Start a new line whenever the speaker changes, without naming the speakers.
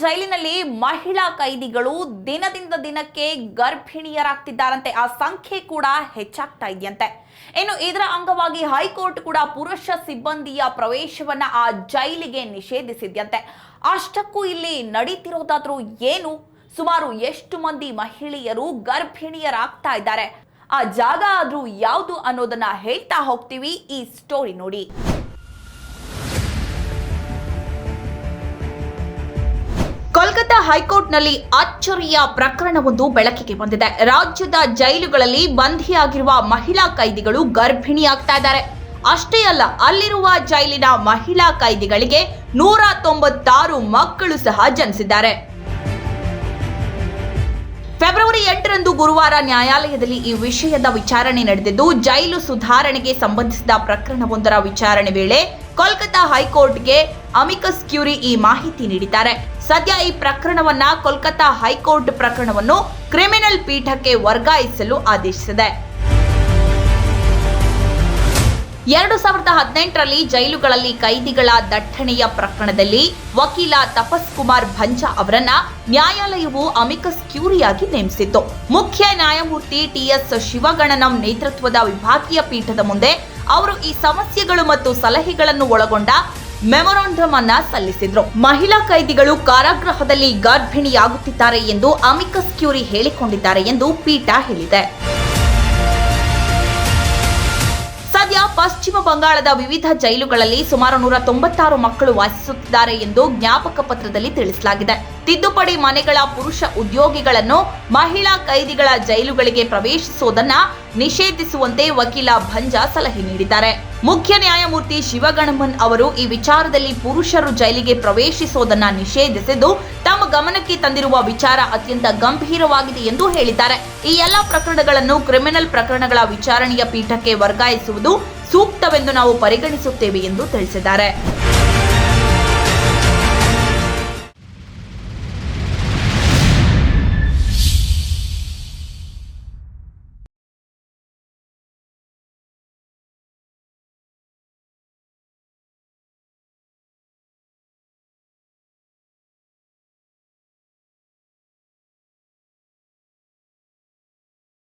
ಜೈಲಿನಲ್ಲಿ ಮಹಿಳಾ ಕೈದಿಗಳು ದಿನದಿಂದ ದಿನಕ್ಕೆ ಗರ್ಭಿಣಿಯರಾಗ್ತಿದ್ದಾರಂತೆ. ಆ ಸಂಖ್ಯೆ ಕೂಡ ಹೆಚ್ಚಾಗ್ತಾ ಇದೆಯಂತೆ. ಇನ್ನು ಇದರ ಅಂಗವಾಗಿ ಹೈಕೋರ್ಟ್ ಕೂಡ ಪುರುಷ ಸಿಬ್ಬಂದಿಯ ಪ್ರವೇಶವನ್ನ ಆ ಜೈಲಿಗೆ ನಿಷೇಧಿಸಿದ್ಯಂತೆ. ಅಷ್ಟಕ್ಕೂ ಇಲ್ಲಿ ನಡೀತಿರೋದಾದ್ರೂ ಏನು? ಸುಮಾರು ಎಷ್ಟು ಮಂದಿ ಮಹಿಳೆಯರು ಗರ್ಭಿಣಿಯರಾಗ್ತಾ ಇದ್ದಾರೆ? ಆ ಜಾಗ ಆದ್ರೂ ಯಾವುದು ಅನ್ನೋದನ್ನ ಹೇಳ್ತಾ ಹೋಗ್ತೀವಿ. ಈ ಸ್ಟೋರಿ ನೋಡಿ. ಹೈಕೋರ್ಟ್ನಲ್ಲಿ ಅಚ್ಚರಿಯ ಪ್ರಕರಣವೊಂದು ಬೆಳಕಿಗೆ ಬಂದಿದೆ. ರಾಜ್ಯದ ಜೈಲುಗಳಲ್ಲಿ ಬಂಧಿಯಾಗಿರುವ ಮಹಿಳಾ ಕೈದಿಗಳು ಗರ್ಭಿಣಿಯಾಗ್ತಾ ಇದ್ದಾರೆ. ಅಷ್ಟೇ ಅಲ್ಲ, ಅಲ್ಲಿರುವ ಜೈಲಿನ ಮಹಿಳಾ ಕೈದಿಗಳಿಗೆ ನೂರ ತೊಂಬತ್ತಾರು ಮಕ್ಕಳು ಸಹ ಜನಿಸಿದ್ದಾರೆ. ಫೆಬ್ರವರಿ ಎಂಟರಂದು ಗುರುವಾರ ನ್ಯಾಯಾಲಯದಲ್ಲಿ ಈ ವಿಷಯದ ವಿಚಾರಣೆ ನಡೆದಿದ್ದು, ಜೈಲು ಸುಧಾರಣೆಗೆ ಸಂಬಂಧಿಸಿದ ಪ್ರಕರಣವೊಂದರ ವಿಚಾರಣೆ ವೇಳೆ ಕೋಲ್ಕತ್ತಾ ಹೈಕೋರ್ಟ್ಗೆ ಅಮಿಕಸ್ ಕ್ಯೂರಿ ಈ ಮಾಹಿತಿ ನೀಡಿದ್ದಾರೆ. ಸದ್ಯ ಈ ಪ್ರಕರಣವನ್ನ ಕೋಲ್ಕತ್ತಾ ಹೈಕೋರ್ಟ್ ಪ್ರಕರಣವನ್ನು ಕ್ರಿಮಿನಲ್ ಪೀಠಕ್ಕೆ ವರ್ಗಾಯಿಸಲು ಆದೇಶಿಸಿದೆ. ಎರಡು ಸಾವಿರದ ಹದಿನೆಂಟರಲ್ಲಿ ಜೈಲುಗಳಲ್ಲಿ ಕೈದಿಗಳ ದಟ್ಟಣೆಯ ಪ್ರಕರಣದಲ್ಲಿ ವಕೀಲ ತಪಸ್ ಕುಮಾರ್ ಭಂಜ ಅವರನ್ನ ನ್ಯಾಯಾಲಯವು ಅಮಿಕಸ್ ಕ್ಯೂರಿಯಾಗಿ ನೇಮಿಸಿತ್ತು. ಮುಖ್ಯ ನ್ಯಾಯಮೂರ್ತಿ ಟಿಎಸ್ ಶಿವಗಣನಂ ನೇತೃತ್ವದ ವಿಭಾಗೀಯ ಪೀಠದ ಮುಂದೆ ಅವರು ಈ ಸಮಸ್ಯೆಗಳು ಮತ್ತು ಸಲಹೆಗಳನ್ನು ಒಳಗೊಂಡ ಮೆಮೊರಾಂಡಮ್ ಅನ್ನ ಸಲ್ಲಿಸಿದ್ರು. ಮಹಿಳಾ ಕೈದಿಗಳು ಕಾರಾಗೃಹದಲ್ಲಿ ಗರ್ಭಿಣಿಯಾಗುತ್ತಿದ್ದಾರೆ ಎಂದು ಅಮಿಕಸ್ ಕ್ಯೂರಿ ಹೇಳಿಕೊಂಡಿದ್ದಾರೆ ಎಂದು ಪೀಠ ಹೇಳಿದೆ. ಪಶ್ಚಿಮ ಬಂಗಾಳದ ವಿವಿಧ ಜೈಲುಗಳಲ್ಲಿ ಸುಮಾರು ನೂರ ತೊಂಬತ್ತಾರು ಮಕ್ಕಳು ವಾಸಿಸುತ್ತಿದ್ದಾರೆ ಎಂದು ಜ್ಞಾಪಕ ಪತ್ರದಲ್ಲಿ ತಿಳಿಸಲಾಗಿದೆ. ತಿದ್ದುಪಡಿ ಮನೆಗಳ ಪುರುಷ ಉದ್ಯೋಗಿಗಳನ್ನು ಮಹಿಳಾ ಕೈದಿಗಳ ಜೈಲುಗಳಿಗೆ ಪ್ರವೇಶಿಸುವುದನ್ನ ನಿಷೇಧಿಸುವಂತೆ ವಕೀಲ ಭಂಜಾ ಸಲಹೆ ನೀಡಿದ್ದಾರೆ. ಮುಖ್ಯ ನ್ಯಾಯಮೂರ್ತಿ ಶಿವಗಣಮನ್ ಅವರು ಈ ವಿಚಾರದಲ್ಲಿ ಪುರುಷರು ಜೈಲಿಗೆ ಪ್ರವೇಶಿಸುವುದನ್ನ ನಿಷೇಧಿಸಿದ್ದು, ತಮ್ಮ ಗಮನಕ್ಕೆ ತಂದಿರುವ ವಿಚಾರ ಅತ್ಯಂತ ಗಂಭೀರವಾಗಿದೆ ಎಂದು ಹೇಳಿದ್ದಾರೆ. ಈ ಎಲ್ಲ ಪ್ರಕರಣಗಳನ್ನು ಕ್ರಿಮಿನಲ್ ಪ್ರಕರಣಗಳ ವಿಚಾರಣೆಯ ಪೀಠಕ್ಕೆ ವರ್ಗಾಯಿಸುವುದು ಸೂಕ್ತವೆಂದು ನಾವು ಪರಿಗಣಿಸುತ್ತೇವೆ ಎಂದು ತಿಳಿಸಿದ್ದಾರೆ.